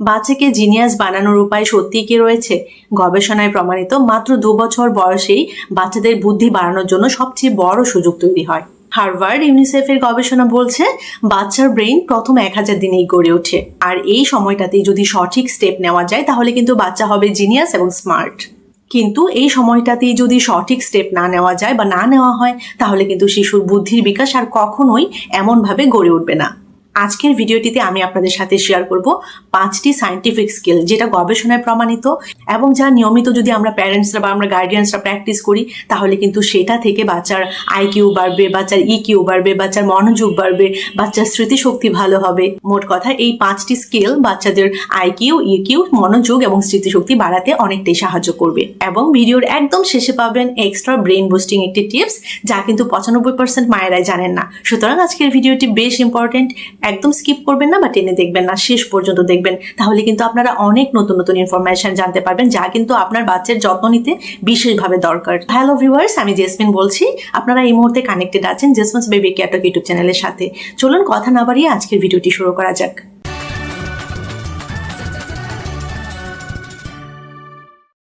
বাচ্চাকে জিনিয়াস বানানোর উপায় সত্যি কি রয়েছে? গবেষণায় প্রমাণিত মাত্র দু বছর বয়সেই বাচ্চাদের বুদ্ধি বাড়ানোর জন্য সবচেয়ে বড় সুযোগ তৈরি হয়। হার্ভার্ড ইউনিসেফের গবেষণা বলছে, বাচ্চার ব্রেইন প্রথম এক হাজার দিনেই গড়ে ওঠে। আর এই সময়টাতেই যদি সঠিক স্টেপ নেওয়া যায়, তাহলে কিন্তু বাচ্চা হবে জিনিয়াস এবং স্মার্ট। কিন্তু এই সময়টাতেই যদি সঠিক স্টেপ না নেওয়া যায় বা না নেওয়া হয়, তাহলে কিন্তু শিশুর বুদ্ধির বিকাশ আর কখনোই এমনভাবে গড়ে উঠবে না। আজকের ভিডিওটিতে আমি আপনাদের সাথে শেয়ার করব পাঁচটি সায়েন্টিফিক স্কিল যেটা গবেষণায় প্রমাণিত এবং যা নিয়মিত যদি আমরা প্যারেন্টসরা বা আমরা গার্ডিয়ানসরা প্র্যাকটিস করি, তাহলে কিন্তু সেটা থেকে বাচ্চার আইকিউ বাড়বে, বাচ্চার ইকিউ বাড়বে, বাচ্চার মনোযোগ বাড়বে, বাচ্চার স্মৃতিশক্তি ভালো হবে। মোট কথা, এই পাঁচটি স্কিল বাচ্চাদের আইকিউ ইকিউ মনোযোগ এবং স্মৃতিশক্তি বাড়াতে অনেকটাই সাহায্য করবে। এবং ভিডিওর একদম শেষে পাবেন এক্সট্রা ব্রেন বুস্টিং একটি টিপস যা কিন্তু পঁচানব্বই পার্সেন্ট মায়েরাই জানেন না। সুতরাং আজকের ভিডিওটি বেশ ইম্পর্টেন্ট একদম স্কিপ করবেন না বা টেনে দেখবেন না, শেষ পর্যন্ত দেখবেন। তাহলে কিন্তু আপনারা অনেক নতুন নতুন ইনফরমেশন জানতে পারবেন, যা কিন্তু আপনার বাচ্চার যত্ন নিতে বিশেষভাবে দরকার। হ্যালো ভিউয়ার্স আমি জেসমিন বলছি। আপনারা এই মুহূর্তে কানেক্টেড আছেন জেসমিনস বেবি ক্যাটক ইউটিউব চ্যানেলের সাথে। চলুন কথা না বাড়িয়ে আজকের ভিডিওটি শুরু করা যাক।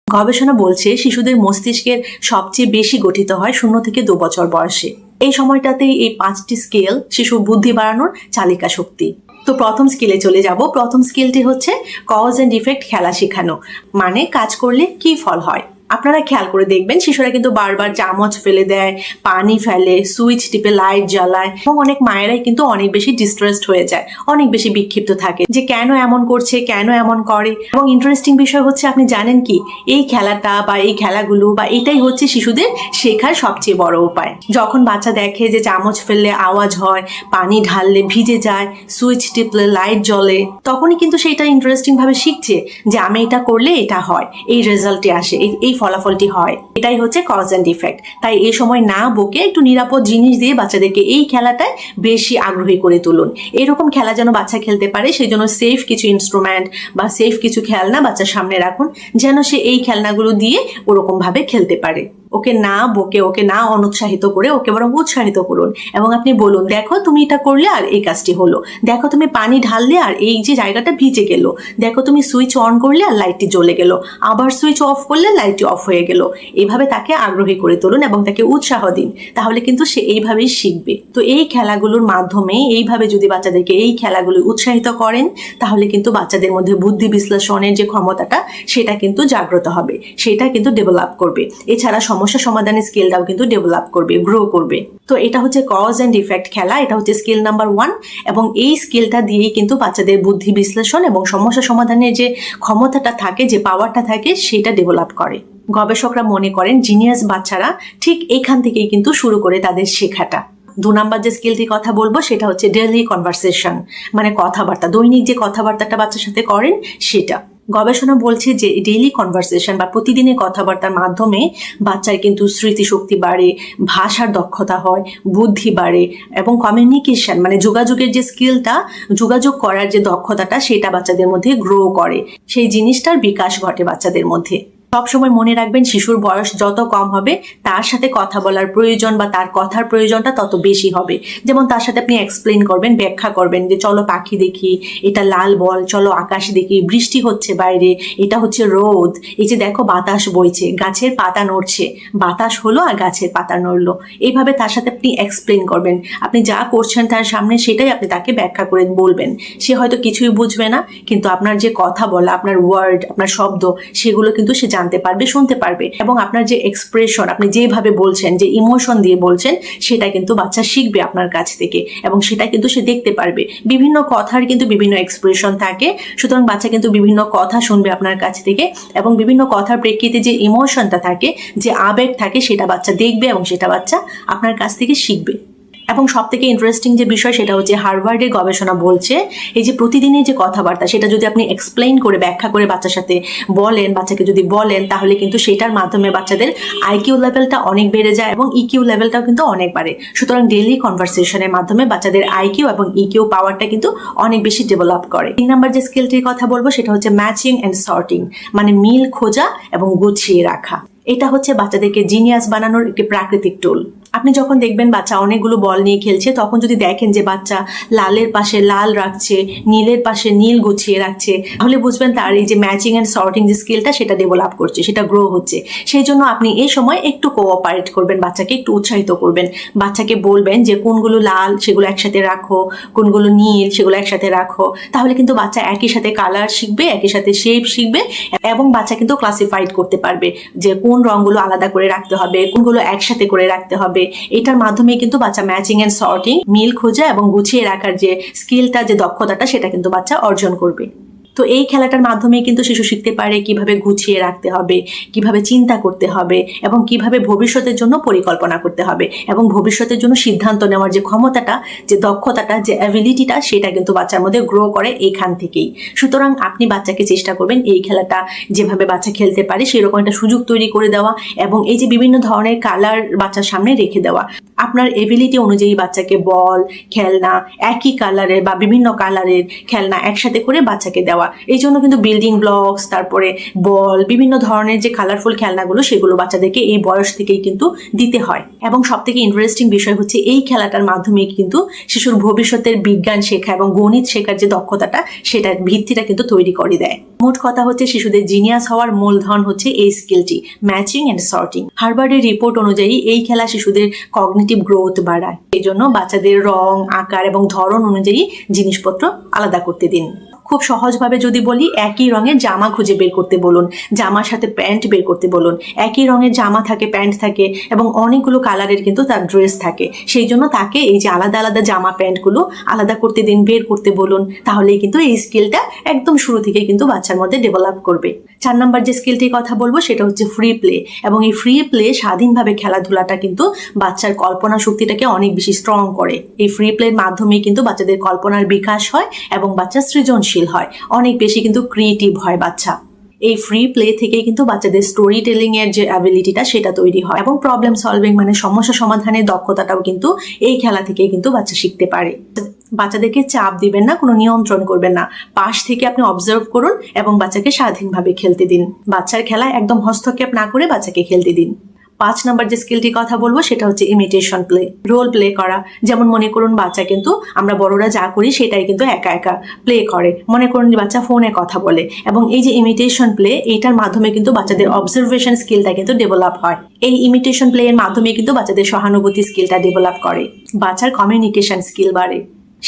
গবেষণা বলছে শিশুদের মস্তিষ্কের সবচেয়ে বেশি গঠিত হয় শূন্য থেকে দু বছর বয়সে। এই সময়টাতেই এই পাঁচটি স্কেল শিশুর বুদ্ধি বাড়ানোর চালিকা শক্তি। তো প্রথম স্কেলে চলে যাব। প্রথম স্কেলটি হচ্ছে কজ অ্যান্ড ইফেক্ট খেলা শেখানো। মানে কাজ করলে কি ফল হয়? আপনারা খেয়াল করে দেখবেন, শিশুরা কিন্তু বারবার চামচ ফেলে দেয়, পানি ফেলে, সুইচ টিপে লাইট জ্বালায় এবং অনেক মায়েরাই কিন্তু অনেক বেশি ডিস্ট্রেসড হয়ে যায়, অনেক বেশি বিক্ষিপ্ত থাকে যে কেন এমন করছে, কেন এমন করে এবং ইন্টারেস্টিং বিষয় হচ্ছে আপনি জানেন কি, এই খেলাটা বা এই খেলাগুলো বা এটাই হচ্ছে শিশুদের শেখার সবচেয়ে বড় উপায়। যখন বাচ্চা দেখে যে চামচ ফেললে আওয়াজ হয়, পানি ঢাললে ভিজে যায়, সুইচ টিপলে লাইট জ্বলে, তখনই কিন্তু সেটা ইন্টারেস্টিং ভাবে শিখছে যে আমি এটা করলে এটা হয়, এই রেজাল্টে আসে, এই- ফলাফলটি হয়। এটাই হচ্ছে কজ অ্যান্ড ইফেক্ট তাই এই সময় না বকে একটু নিরাপদ জিনিস দিয়ে বাচ্চাদেরকে এই খেলাটায় বেশি আগ্রহী করে তুলুন। এরকম খেলা যেন বাচ্চা খেলতে পারে, সেই জন্য সেফ কিছু ইনস্ট্রুমেন্ট বা সেফ কিছু খেলনা বাচ্চার সামনে রাখুন, যেন সে এই খেলনাগুলো দিয়ে ওরকমভাবে খেলতে পারে। ওকে না বকে, ওকে না অনুৎসাহিত করে ওকে বরং উৎসাহিত করুন। এবং আপনি বলুন, দেখো তুমি এটা করলে আর এই কাজটি হলো। দেখো তুমি পানি ঢাললে আর এই যে জায়গাটা ভিজে গেল। দেখো তুমি সুইচ অন করলে আর লাইটটি জ্বলে গেল। আবার সুইচ অফ করলে লাইটটি অফ হয়ে গেল। এইভাবে তাকে আগ্রহী করে তুলুন এবং তাকে উৎসাহ দিন। তাহলে কিন্তু সে এইভাবেই শিখবে। তো এই খেলাগুলোর মাধ্যমে এইভাবে যদি বাচ্চাদেরকে এই খেলাগুলো উৎসাহিত করেন, তাহলে কিন্তু বাচ্চাদের মধ্যে বুদ্ধি বিশ্লেষণের যে ক্ষমতাটা, সেটা কিন্তু জাগ্রত হবে। সেটা কিন্তু ডেভেলপ করবে। এছাড়া সমস্যা সমাধানের স্কিলটাও কিন্তু ডেভেলপ করবে গ্রো করবে। তো এটা হচ্ছে কজ অ্যান্ড ইফেক্ট খেলা, এটা হচ্ছে স্কিল নাম্বার ওয়ান এবং এই স্কিলটা দিয়েই কিন্তু বাচ্চাদের বুদ্ধি বিশ্লেষণ এবং সমস্যা সমাধানের যে ক্ষমতাটা থাকে, যে পাওয়ারটা থাকে, সেটা ডেভেলপ করে। গবেষকরা মনে করেন জিনিয়াস বাচ্চারা ঠিক এখান থেকেই কিন্তু শুরু করে তাদের শেখাটা। দু নাম্বার যে স্কিলটির কথা বলব, সেটা হচ্ছে ডেলি কনভারসেশন মানে কথাবার্তা, দৈনিক যে কথাবার্তাটা বাচ্চার সাথে করেন, সেটা। গবেষণা বলছে যে ডেইলি কনভারসেশন বা প্রতিদিনের কথাবার্তার মাধ্যমে বাচ্চার কিন্তু স্মৃতিশক্তি বাড়ে, ভাষার দক্ষতা হয়, বুদ্ধি বাড়ে এবং কমিউনিকেশন মানে যোগাযোগের যে স্কিলটা যোগাযোগ করার যে দক্ষতাটা, সেটা বাচ্চাদের মধ্যে গ্রো করে। সেই জিনিসটার বিকাশ ঘটে বাচ্চাদের মধ্যে। সবসময় মনে রাখবেন শিশুর বয়স যত কম হবে, তার সাথে কথা বলার প্রয়োজন বা তার কথার প্রয়োজনটা তত বেশি হবে। যেমন তার সাথে আপনি এক্সপ্লেন করবেন, ব্যাখ্যা করবেন যে চলো পাখি দেখি, এটা লাল বল, চলো আকাশ দেখি, বৃষ্টি হচ্ছে বাইরে, এটা হচ্ছে রোদ, এই যে দেখো বাতাস বইছে, গাছের পাতা নড়ছে, বাতাস হলো আর গাছের পাতা নড়লো। এইভাবে তার সাথে আপনি এক্সপ্লেন করবেন। আপনি যা করছেন তার সামনে সেটাই আপনি তাকে ব্যাখ্যা করে বলবেন। সে হয়তো কিছুই বুঝবে না, কিন্তু আপনার যে কথা বলা, আপনার ওয়ার্ড আপনার শব্দ, সেগুলো কিন্তু সে জানতে পারবে, শুনতে পারবে। এবং আপনার যে এক্সপ্রেশন আপনি যেভাবে বলছেন, যে ইমোশন দিয়ে বলছেন, সেটা কিন্তু বাচ্চা শিখবে আপনার কাছ থেকে এবং সেটা কিন্তু সে দেখতে পারবে। বিভিন্ন কথার কিন্তু বিভিন্ন এক্সপ্রেশন থাকে, সুতরাং বাচ্চা কিন্তু বিভিন্ন কথা শুনবে আপনার কাছ থেকে এবং বিভিন্ন কথার প্রেক্ষিতে যে ইমোশনটা থাকে, যে আবেগ থাকে, সেটা বাচ্চা দেখবে এবং সেটা বাচ্চা আপনার কাছ থেকে শিখবে। এবং সব থেকে ইন্টারেস্টিং যে বিষয় সেটা হচ্ছে হার্ভার্ডের গবেষণা বলছে, এই যে প্রতিদিনের যে কথাবার্তা সেটা যদি আপনি এক্সপ্লেইন করে, ব্যাখ্যা করে বাচ্চার সাথে বলেন, বাচ্চাকে যদি বলেন, তাহলে কিন্তু সেটার মাধ্যমে বাচ্চাদের আইকিউ লেভেলটা অনেক বেড়ে যায় এবং ইকিউ লেভেলটাও কিন্তু অনেক বাড়ে। সুতরাং ডেইলি কনভারসেশনের মাধ্যমে বাচ্চাদের আইকিউ এবং ইকিউ পাওয়ারটা কিন্তু অনেক বেশি ডেভেলপ করে। তিন নাম্বার যে স্কিলটির কথা বলব, সেটা হচ্ছে ম্যাচিং অ্যান্ড সর্টিং মানে মিল খোঁজা এবং গুছিয়ে রাখা। এটা হচ্ছে বাচ্চাদেরকে জিনিয়াস বানানোর একটি প্রাকৃতিক টুল আপনি যখন দেখবেন বাচ্চা অনেকগুলো বল নিয়ে খেলছে, তখন যদি দেখেন যে বাচ্চা লালের পাশে লাল রাখছে, নীলের পাশে নীল গুছিয়ে রাখছে, তাহলে বুঝবেন তার এই যে ম্যাচিং অ্যান্ড সর্টিং যে স্কিলটা সেটা ডেভেলপ করছে, সেটা গ্রো হচ্ছে। সেই জন্য আপনি এই সময় একটু কোঅপারেট করবেন, বাচ্চাকে একটু উৎসাহিত করবেন। বাচ্চাকে বলবেন যে কোনগুলো লাল, সেগুলো একসাথে রাখো, কোনগুলো নীল, সেগুলো একসাথে রাখো। তাহলে কিন্তু বাচ্চা একই সাথে কালার শিখবে, একই সাথে শেপ শিখবে এবং বাচ্চা কিন্তু ক্লাসিফাইড করতে পারবে যে কোন রঙগুলো আলাদা করে রাখতে হবে, কোনগুলো একসাথে করে রাখতে হবে। এটার মাধ্যমে কিন্তু বাচ্চা ম্যাচিং এন্ড সর্টিং মিল খোঁজা এবং গুছিয়ে রাখার যে স্কিলটা যে দক্ষতাটা, সেটা কিন্তু বাচ্চা অর্জন করবে। তো এই খেলাটার মাধ্যমে কিন্তু শিশু শিখতে পারে কীভাবে গুছিয়ে রাখতে হবে, কীভাবে চিন্তা করতে হবে এবং কীভাবে ভবিষ্যতের জন্য পরিকল্পনা করতে হবে এবং ভবিষ্যতের জন্য সিদ্ধান্ত নেওয়ার যে ক্ষমতাটা, যে দক্ষতাটা, যে অ্যাবিলিটিটা সেটা কিন্তু বাচ্চার মধ্যে গ্রো করে এইখান থেকেই। সুতরাং আপনি বাচ্চাকে চেষ্টা করবেন এই খেলাটা যেভাবে বাচ্চা খেলতে পারে সেরকম একটা সুযোগ তৈরি করে দেওয়া এবং এই যে বিভিন্ন ধরনের কালার বাচ্চার সামনে রেখে দেওয়া। আপনার এবিলিটি অনুযায়ী বাচ্চাকে বল, খেলনা, একই কালারের বা বিভিন্ন কালারের খেলনা একসাথে করে বাচ্চাকে দেওয়া। এই জন্য কিন্তু বিল্ডিং ব্লকস তারপরে বল, বিভিন্ন ধরনের যে কালারফুল খেলনাগুলো, সেগুলো বাচ্চাদেরকে এই বয়স থেকেই কিন্তু দিতে হয়। এবং সব থেকে ইন্টারেস্টিং বিষয় হচ্ছে এই খেলাটার মাধ্যমে কিন্তু শিশুর ভবিষ্যতের বিজ্ঞান শেখা এবং গণিত শেখার যে দক্ষতাটা সেটার ভিত্তিটা কিন্তু তৈরি করে দেয়। মোট কথা হচ্ছে, শিশুদের জিনিয়াস হওয়ার মূলধন হচ্ছে এই স্কিলটি ম্যাচিং অ্যান্ড সর্টিং হার্বার্ডের রিপোর্ট অনুযায়ী এই খেলা শিশুদের কগনিটিভ গ্রোথ বাড়ায়। এই জন্য বাচ্চাদের রং, আকার এবং ধরন অনুযায়ী জিনিসপত্র আলাদা করতে দিন। খুব সহজভাবে যদি বলি, একই রঙের জামা খুঁজে বের করতে বলুন, জামার সাথে প্যান্ট বের করতে বলুন। একই রঙের জামা থাকে, প্যান্ট থাকে এবং অনেকগুলো কালারের কিন্তু তার ড্রেস থাকে। সেই জন্য তাকে এই যে আলাদা আলাদা জামা প্যান্টগুলো আলাদা করতে দিন, বের করতে বলুন। তাহলেই কিন্তু এই স্কিলটা একদম শুরু থেকে কিন্তু বাচ্চার মধ্যে ডেভেলপ করবে। চার নম্বর যে স্কিলটির কথা বলব, সেটা হচ্ছে ফ্রি প্লে এবং এই ফ্রি প্লে স্বাধীনভাবে খেলাধুলাটা কিন্তু বাচ্চার কল্পনা শক্তিটাকে অনেক বেশি স্ট্রং করে। এই ফ্রি প্লের মাধ্যমে কিন্তু বাচ্চাদের কল্পনার বিকাশ হয় এবং বাচ্চা সৃজনশীল হয়। অনেক বেশি কিন্তু ক্রিয়েটিভ হয় বাচ্চা। এই ফ্রি প্লে থেকে কিন্তু বাচ্চাদের স্টোরি টেলিং এর যে অ্যাবিলিটিটা সেটা তৈরি হয়। এবং প্রবলেম সলভিং মানে সমস্যা সমাধানের দক্ষতাটাও কিন্তু এই খেলা থেকে কিন্তু বাচ্চা শিখতে পারে। বাচ্চাদেরকে চাপ দিবেন না, কোনো নিয়ন্ত্রণ করবেন না। পাশ থেকে আপনি অবজার্ভ করুন এবং বাচ্চাকে স্বাধীনভাবে খেলতে দিন। বাচ্চার খেলা একদম হস্তক্ষেপ না করে বাচ্চাকে খেলতে দিন। পাঁচ নাম্বার যে স্কিলটির কথা বলব, সেটা হচ্ছে ইমিটেশন প্লে রোল প্লে করা। যেমন মনে করুন বাচ্চা কিন্তু আমরা বড়রা যা করি সেটাই কিন্তু একা একা প্লে করে। মনে করুন বাচ্চা ফোনে কথা বলে এবং এই যে ইমিটেশন প্লে এইটার মাধ্যমে কিন্তু বাচ্চাদের অবজারভেশন স্কিলটা কিন্তু ডেভেলপ হয়। এই ইমিটেশন প্লে এর মাধ্যমে কিন্তু বাচ্চাদের সহানুভূতি স্কিলটা ডেভেলপ করে। বাচ্চার কমিউনিকেশন স্কিল বাড়ে।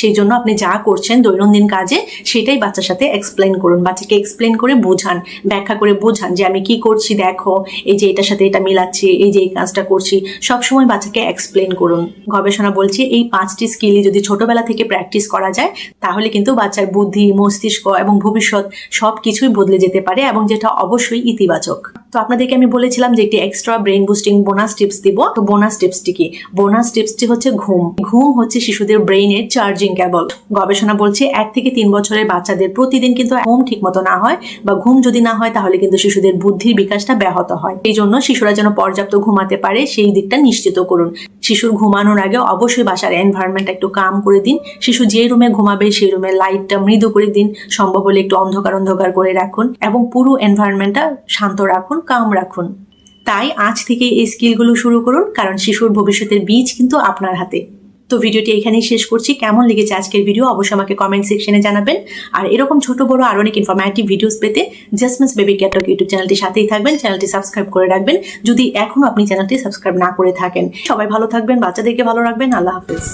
সেই জন্য আপনি যা করছেন দৈনন্দিন কাজে সেটাই বাচ্চার সাথে এক্সপ্লেন করুন, বাচ্চাকে এক্সপ্লেন করে বোঝান, ব্যাখ্যা করে বোঝান যে আমি কি করছি, দেখো, এই যে এটার সাথে এটা মিলাচ্ছি, এই যে এই কাজটা করছি, সবসময় বাচ্চাকে এক্সপ্লেন করুন। গবেষণা বলছে এই পাঁচটি স্কিলই যদি ছোটবেলা থেকে প্র্যাকটিস করা যায়, তাহলে কিন্তু বাচ্চার বুদ্ধি, মস্তিষ্ক এবং ভবিষ্যৎ সব কিছুই বদলে যেতে পারে এবং যেটা অবশ্যই ইতিবাচক। তো আপনাদেরকে আমি বলেছিলাম যে একটি extra brain boosting bonus tips দিব। তো বোনাস টিপসটি কি? বোনাস টিপসটি হচ্ছে ঘুম। ঘুম হচ্ছে শিশুদের ব্রেইনের চার্জিং কেবল গবেষণা বলছে এক থেকে তিন বছরের বাচ্চাদের প্রতিদিন কিন্তু ঘুম ঠিক মতো না হয় বা ঘুম যদি না হয় তাহলে কিন্তু শিশুদের বুদ্ধির বিকাশটা ব্যাহত হয়। এই জন্য শিশুরা যেন পর্যাপ্ত ঘুমাতে পারে সেই দিকটা নিশ্চিত করুন। শিশুর ঘুমানোর আগে অবশ্যই বাসার এনভায়রনমেন্ট একটু কাম করে দিন। শিশু যে রুমে ঘুমাবে সেই রুমের লাইটটা মৃদু করে দিন। সম্ভব হলে একটু অন্ধকার অন্ধকার করে রাখুন এবং পুরো এনভায়রনমেন্টটা শান্ত রাখুন কাম রাখুন। তাই আজ থেকে এই স্কিলগুলো শুরু করুন, কারণ শিশুর ভবিষ্যতের বীজ কিন্তু আপনার হাতে। তো ভিডিওটি এখানেই শেষ করছি। কেমন লেগেছে আজকের ভিডিও অবশ্যই আমাকে কমেন্ট সেকশনে জানাবেন। আর এরকম ছোট, বড় আর অনেক ইনফরমেটিভ ভিডিওস পেতে জাসমিন্স বেবি ক্যাটক ইউটিউব চ্যানেলটির সাথেই থাকবেন। চ্যানেলটি সাবস্ক্রাইব করে রাখবেন। যদি এখনও আপনি চ্যানেলটি সাবস্ক্রাইব না করে থাকেন, সবাই ভালো থাকবেন, বাচ্চাদেরকে ভালো রাখবেন। আল্লাহ হাফিজ।